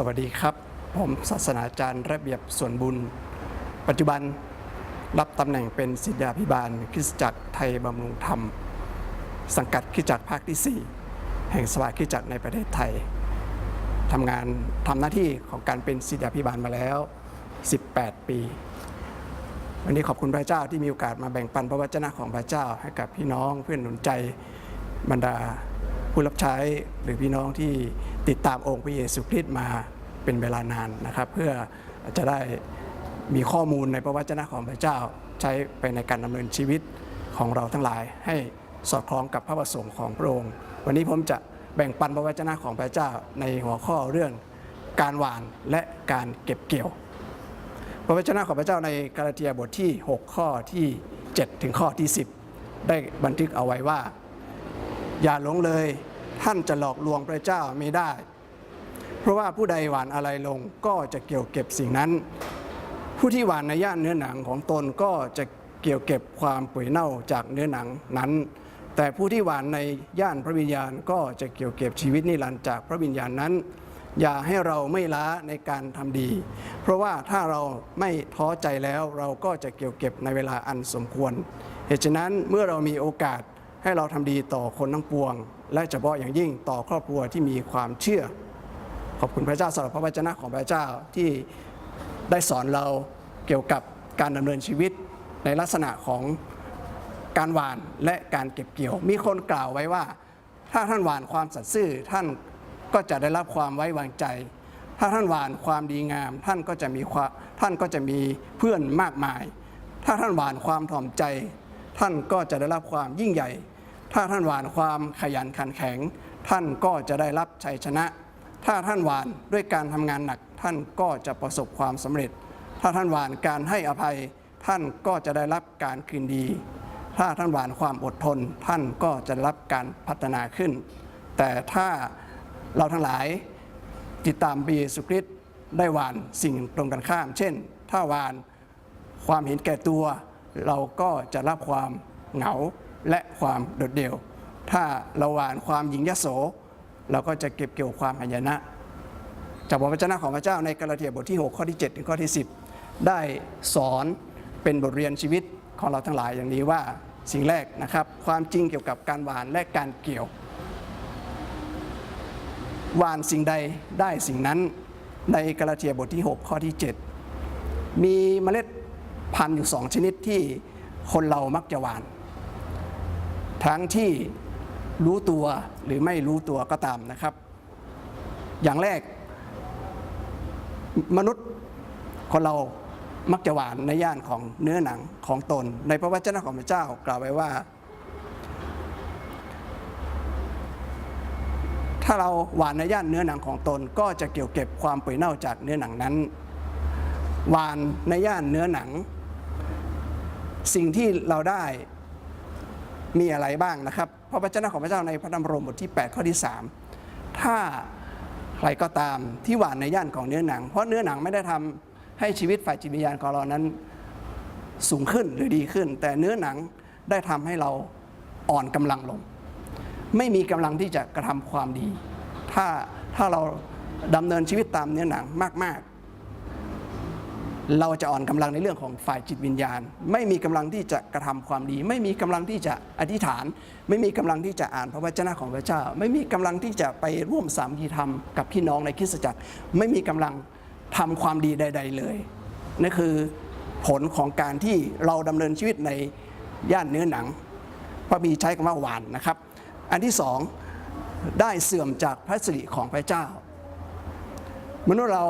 สวัสดีครับ ผมศาสนาจารย์ระเบียบส่วนบุญ ปัจจุบันรับตำแหน่งเป็นศิษยาภิบาลคริสตจักรไทยบำรุงธรรม สังกัดคริสตจักรภาคที่ 4 แห่งสภาคริสตจักรในประเทศไทยทำงานทำหน้าที่ของการเป็นศิษยาภิบาลมาแล้ว 18 ปี วันนี้ขอบคุณพระเจ้าที่มีโอกาสมาแบ่งปันพระวจนะของพระเจ้าให้กับพี่น้องเพื่อนหนุนใจบรรดา ผู้รับใช้หรือพี่น้องที่ติดตามองค์พระเยซูคริสต์มาเป็นเวลานานนะครับ เพื่อจะได้มีข้อมูลในพระวจนะของพระเจ้าใช้ไปในการดำเนินชีวิตของเราทั้งหลาย ให้สอดคล้องกับพระประสงค์ของพระองค์ วันนี้ผมจะแบ่งปันพระวจนะของพระเจ้าในหัวข้อเรื่องการหว่านและการเก็บเกี่ยว พระวจนะของพระเจ้าในกาลาเทียบทที่ 6 ข้อที่ 7 ถึงข้อที่ 10 ได้บันทึกเอาไว้ว่า อย่าหลงเลย ท่านจะหลอกลวงพระเจ้าไม่ได้ เพราะว่าผู้ใดหวานอะไรลงก็จะเกี่ยวเก็บสิ่งนั้น ผู้ที่หวานในย่านเนื้อหนังของตนก็จะเกี่ยวเก็บความเปื่อยเน่าจากเนื้อหนังนั้น แต่ผู้ที่หวานในย่านพระวิญญาณก็จะเกี่ยวเก็บชีวิตนิรันดร์จากพระวิญญาณนั้น อย่าให้เราไม่ล้าในการทำดี เพราะว่าถ้าเราไม่ท้อใจแล้วเราก็จะเกี่ยวเก็บในเวลาอันสมควรเหตุฉะนั้นเมื่อเรามีโอกาสให้เราทำดีต่อคนทั้งปวง และเฉพาะอย่างยิ่งต่อครอบครัวที่มีความเชื่อ ขอบคุณพระเจ้าสำหรับพระวจนะของพระเจ้าที่ได้สอนเราเกี่ยวกับการดำเนินชีวิตในลักษณะของการหวานและการเก็บเกี่ยว มีคนกล่าวไว้ว่า ถ้าท่านหวานความสัตย์ซื่อท่านก็จะได้รับความไว้วางใจ ถ้าท่านหวานความดีงาม ท่านก็จะมีความท่านก็จะมีเพื่อนมากมาย ถ้าท่านหวานความถ่อมใจ ท่านก็จะได้รับความยิ่งใหญ่ ถ้าท่านหวานความขยันขันแข็ง ท่านก็จะได้รับชัยชนะ ถ้าท่านหวานด้วยการทำงานหนัก ท่านก็จะประสบความสำเร็จ ถ้าท่านหวานการให้อภัย ท่านก็จะได้รับการคืนดี ถ้าท่านหวานความอดทน ท่านก็จะรับการพัฒนาขึ้น แต่ถ้าเราทั้งหลายติดตามพระเยซูคริสต์ได้หวานสิ่งตรงกันข้าม เช่น ถ้าหวานความเห็นแก่ตัว เราก็จะรับความเหงา และความโดดเดี่ยว ถ้าเราหวานความหยิ่งยโส เราก็จะเก็บเกี่ยวความหายนะ จากบทวจนะของพระเจ้าในกาลาเทียบทที่ 6 ข้อที่ 7 ถึงข้อที่ 10 ได้สอนเป็นบทเรียนชีวิตของเราทั้งหลายอย่างนี้ว่าสิ่งแรกนะครับ ความจริงเกี่ยวกับการหวานและการเกี่ยวหวานสิ่งใดได้สิ่งนั้นในกาลาเทียบทที่ 6 ข้อที่ 7 มีเมล็ดพันธุ์อยู่สองชนิดที่คนเรามักจะหวาน ทั้งที่รู้ตัวหรือไม่รู้ตัวก็ตามนะครับ อย่างแรก มนุษย์คนเรามักจะหวานในย่านของเนื้อหนังของตน ในพระวจนะของพระเจ้ากล่าวไว้ว่า ถ้าเราหวานในย่านเนื้อหนังของตน ก็จะเกี่ยวเก็บความเปื่อยเน่าจากเนื้อหนังนั้น หวานในย่านเนื้อหนัง สิ่งที่เราได้ มีอะไรบ้างนะครับพระวจนะของพระเจ้าในพระธรรมโรมบทที่ 8 ข้อที่ 3 ถ้าใครก็ตามที่หวานในย่านของเนื้อหนัง เพราะเนื้อหนังไม่ได้ทำให้ชีวิตฝ่ายจิตวิญญาณของเรานั้นสูงขึ้นหรือดีขึ้น แต่เนื้อหนังได้ทำให้เราอ่อนกำลังลง ไม่มีกำลังที่จะกระทำความดี ถ้าถ้าเราดำเนินชีวิตตามเนื้อหนังมากๆ เราจะอ่อนกำลังในเรื่องของฝ่ายจิตวิญญาณ ไม่มีกำลังที่จะกระทำความดี ไม่มีกำลังที่จะอธิษฐาน ไม่มีกำลังที่จะอ่านพระวจนะของพระเจ้า ไม่มีกำลังที่จะไปร่วมสามีธรรมกับพี่น้องในคริสตจักร ไม่มีกำลังทำความดีใด ๆ เลยนั่นคือผลของการที่เราดำเนินชีวิตในย่านเนื้อหนังพระบีใช้คำว่าหวานนะครับ อันที่สองได้เสื่อมจากพระสิริของพระเจ้า มนุษย์เรา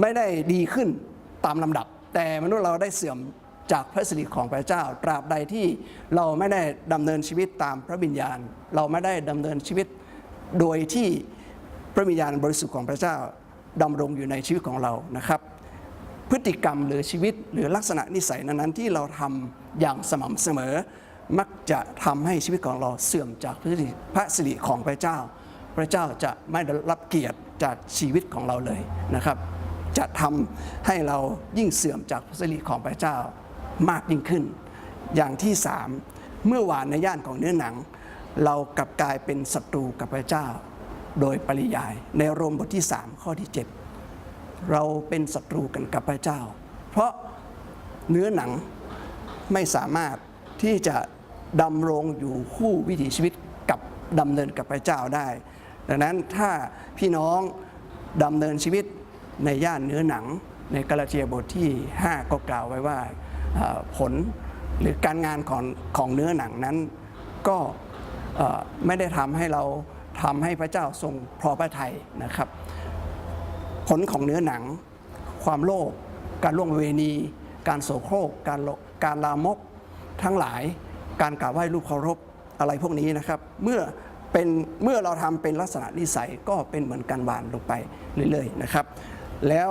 ไม่ได้ดีขึ้นตามลำดับ แต่มนุษย์เราได้เสื่อมจากพระสิริของพระเจ้า ตราบใดที่เราไม่ได้ดำเนินชีวิตตามพระวิญญาณ เราไม่ได้ดำเนินชีวิตโดยที่พระวิญญาณบริสุทธิ์ของพระเจ้าดำรงอยู่ในชีวิตของเรานะครับ พฤติกรรมหรือชีวิตหรือลักษณะนิสัยนั้นๆที่เราทำอย่างสม่ำเสมอ มักจะทำให้ชีวิตของเราเสื่อมจากพระสิริพระสิริของพระเจ้า พระเจ้าจะไม่ได้รับเกียรติจากชีวิตของเราเลยนะครับ จะทำให้เรายิ่งเสื่อมจากพระสิริของพระเจ้ามากยิ่งขึ้น อย่างที่สามเมื่อวานในย่านของเนื้อหนัง เรากลับกลายเป็นศัตรูกับพระเจ้า โดยปริยายในโรมบทที่ 3 ข้อที่ 7 เราเป็นศัตรูกันกับพระเจ้า เพราะเนื้อหนังไม่สามารถที่จะดำรงอยู่คู่วิถีชีวิตกับดำเนินกับพระเจ้าได้ ดังนั้นถ้าพี่น้องดำเนินชีวิต ในย่านเนื้อหนัง ในกาลาเทียบทที่ 5 ก็กล่าวไว้ว่าผลหรือการงานของของเนื้อหนังนั้น ก็ไม่ได้ทำให้เราทำให้พระเจ้าทรงพอพระทัยนะครับ ผลของเนื้อหนัง ความโลภการล่วงเวณี การโสโครกการลการลามกทั้งหลายการกราบไหว้รูปเคารพอะไรพวกนี้นะครับ เมื่อเป็นเมื่อเราทำเป็นลักษณะนิสัยก็เป็นเหมือนการหวานลงไปเรื่อยๆนะครับ แล้ว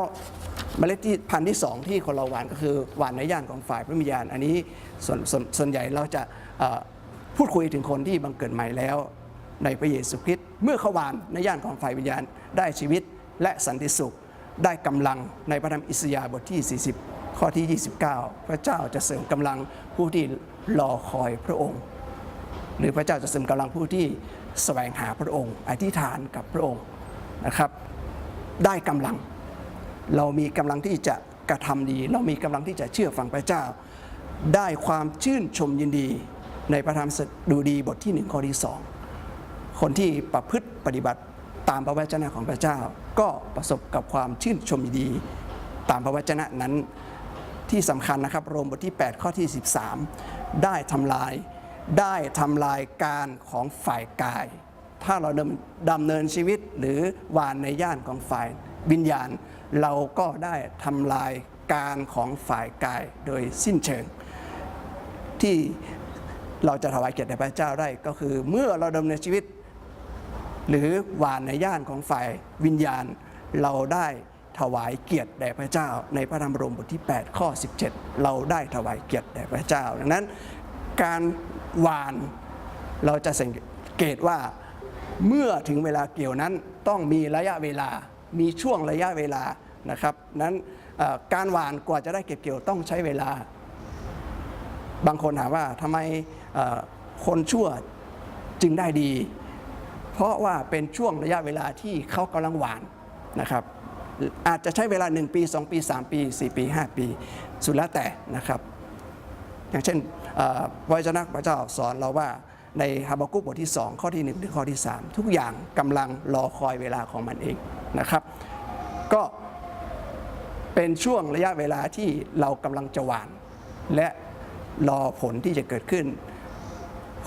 เมล็ดที่พันธุ์ที่สองที่คนเราหวานก็คือหวานในย่านของฝ่ายพระวิญญาณ อันนี้ส่วนส่วนส่วนใหญ่เราจะพูดคุยถึงคนที่บังเกิดใหม่แล้ว ในพระเยซูคริสต์เมื่อเขาหวานในย่านของฝ่ายวิญญาณได้ชีวิตและสันติสุขได้กำลังในพระธรรมอิสยาห์บทที่ 40 ข้อที่ 29 พระเจ้าจะเสริมกำลังผู้ที่รอคอยพระองค์ หรือพระเจ้าจะเสริมกำลังผู้ที่แสวงหาพระองค์ อธิษฐานกับพระองค์นะครับ ได้กำลัง เรามีกำลังที่จะกระทำดี เรามีกำลังที่จะเชื่อฟังพระเจ้า ได้ความชื่นชมยินดี ในพระธรรมสดุดีบทที่หนึ่งข้อที่สองคนที่ประพฤติปฏิบัติตามพระวจนะของพระเจ้า ก็ประสบกับความชื่นชมยินดี ตามพระวจนะนั้นที่สำคัญนะครับโรมบทที่ 8 ข้อที่ 13 ได้ทำลายได้ทำลายการของฝ่ายกาย ถ้าเราดำเนินชีวิตหรือวานในย่านของฝ่ายวิญญาณ เราก็ได้ทำลายการของฝ่ายกายโดยสิ้นเชิง ที่เราจะถวายเกียรติแด่พระเจ้าได้ก็คือ เมื่อเราดำเนินชีวิต หรือหวานในย่านของฝ่ายวิญญาณ เราได้ถวายเกียรติแด่พระเจ้า ในพระธรรมโรมบทที่ 8 ข้อ 17 เราได้ถวายเกียรติแด่พระเจ้า ดังนั้นการหวานเราจะสังเกตว่าเมื่อถึงเวลาเกี่ยวนั้นต้องมีระยะเวลา มีช่วงระยะเวลานะครับ นั้นการหวานกว่าจะได้เก็บเกี่ยวต้องใช้เวลา บางคนถามว่าทำไมคนชั่วจึงได้ดี เพราะว่าเป็นช่วงระยะเวลาที่เขากำลังหวานนะครับ อาจจะใช้เวลา 1 ปี 2 ปี 3 ปี 4 ปี 5 ปี สุดแล้วแต่นะครับ อย่างเช่นพระวจนะพระเจ้าสอนเราว่าในฮาบากุกบทที่ 2 ข้อที่ 1 ถึงข้อที่ 3 ทุกอย่างกำลังรอคอยเวลาของมันเอง นะครับ ก็เป็นช่วงระยะเวลาที่เรากำลังจะหวาน และรอผลที่จะเกิดขึ้น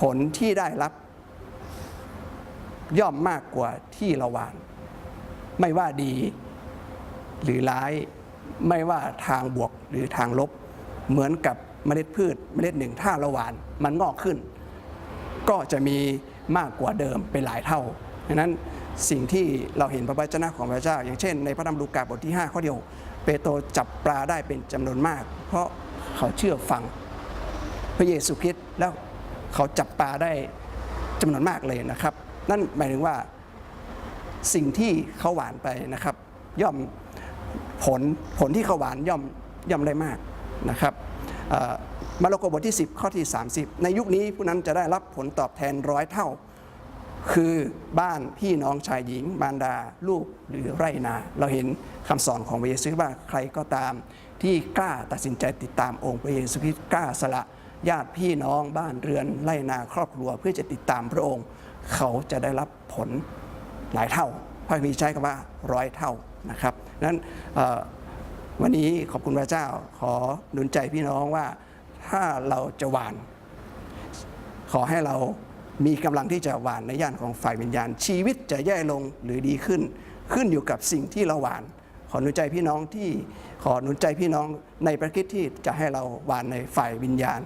ผลที่ได้รับ ย่อมมากกว่าที่เราหวาน ไม่ว่าดีหรือร้ายไม่ว่าทางบวกหรือทางลบ เหมือนกับเมล็ดพืชเมล็ดหนึ่งถ้าเราหวานมันงอกขึ้น ก็จะมีมากกว่าเดิมเป็นหลายเท่าดังนั้น สิ่งที่เราเห็นพระวจนะของพระเจ้า อย่างเช่นในพระธรรมลูกาบทที่ 5 ข้อเดียวเปโตรจับปลาได้เป็นจำนวนมาก เพราะเขาเชื่อฟังพระเยซูคริสต์แล้วเขาจับปลาได้จำนวนมากเลยนะครับ นั่นหมายถึงว่าสิ่งที่เขาหวานไปนะครับ ย่อมผลผลที่เขาหวานย่อมย่อมได้มากนะครับมาระโกบทที่ 10 ข้อที่ 30 ในยุคนี้ผู้นั้นจะได้รับผลตอบแทนร้อยเท่า คือบ้านพี่น้องชายหญิงมารดา ลูกหรือไรนา เราเห็นคำสอนของพระเยซูว่าใครก็ตาม ที่กล้าตัดสินใจติดตามองค์พระเยซูคริสต์กล้าสละญาติพี่น้องบ้านเรือนไรนาครอบครัวเพื่อจะติดตามพระองค์ เขาจะได้รับผลหลายเท่าพระมีใช้คำว่าร้อยเท่านะครับนั้นวันนี้ขอบคุณพระเจ้าขอหนุนใจพี่น้องว่าถ้าเราจะหวาน ขอให้เรา มีกำลังที่จะหวานในย่านของฝ่ายวิญญาณ ชีวิตจะแย่ลงหรือดีขึ้น ขึ้นอยู่กับสิ่งที่เราหวาน ขอหนุนใจพี่น้องที่ขอหนุนใจพี่น้องในประคิดที่จะให้เราหวานในฝ่ายวิญญาณ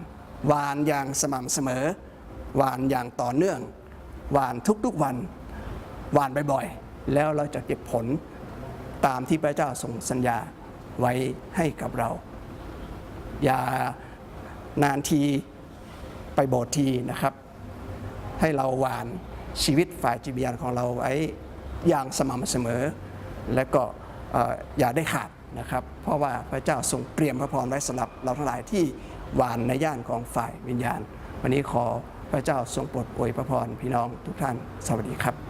หวานอย่างสม่ำเสมอหวานอย่างต่อเนื่องหวานทุกๆวันหวานบ่อยๆ แล้วเราจะเก็บผลตามที่พระเจ้าทรงสัญญาไว้ให้กับเรา อย่านานทีไปโบสถ์ทีนะครับ ให้เราหวานชีวิตฝ่ายจิตวิญญาณของเราไว้อย่างสม่ำเสมอ และก็เอ่ออย่าได้ขาดนะครับ เพราะว่าพระเจ้าทรงเตรียมพระพรไว้สำหรับเราทั้งหลายที่หวานในย่านของฝ่ายวิญญาณ วันนี้ขอพระเจ้าทรงโปรดอวยพระพรพี่น้องทุกท่าน สวัสดีครับ